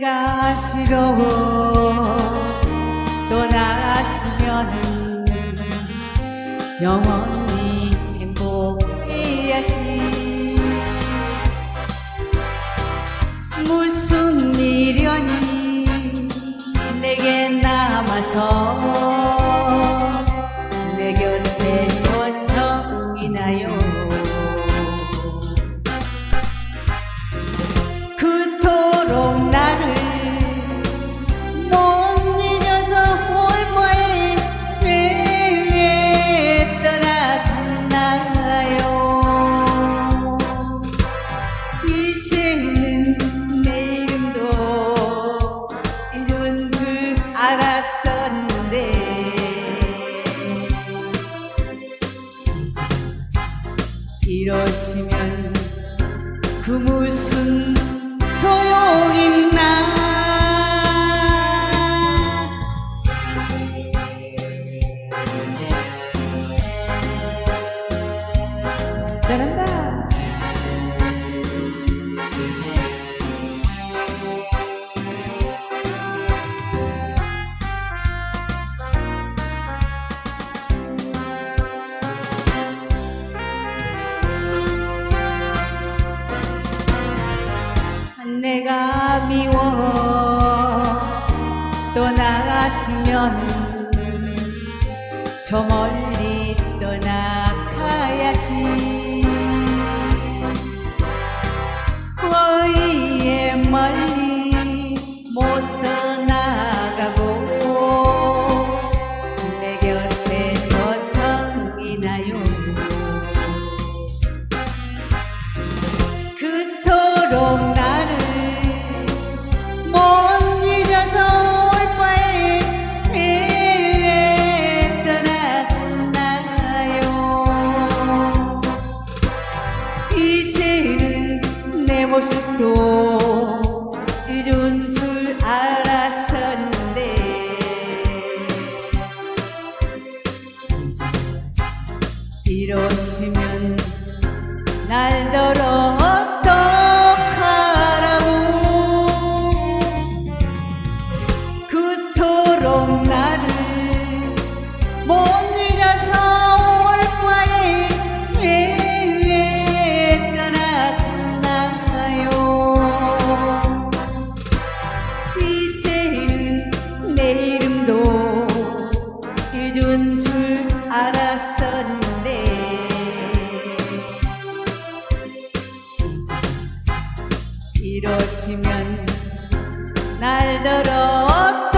사랑스러워. 떠났으면 영원히 행복해야지. 무슨 미련이 이제는 내 이름도 잊은 줄 알았었는데. 이제 이러시면 그 무슨 소용있나? 잘한다 내가 미워. 떠나갔으면 저 멀리 떠나가야지. 거의에 멀리 못 떠나가고 내 곁에 서 성이나요. 그토록 이제는 내 모습도 잊은 줄 알았었는데. 이제 와서 이러시면 날 더러 줄 알았었는데. 이제 와서 이러시면 날 더러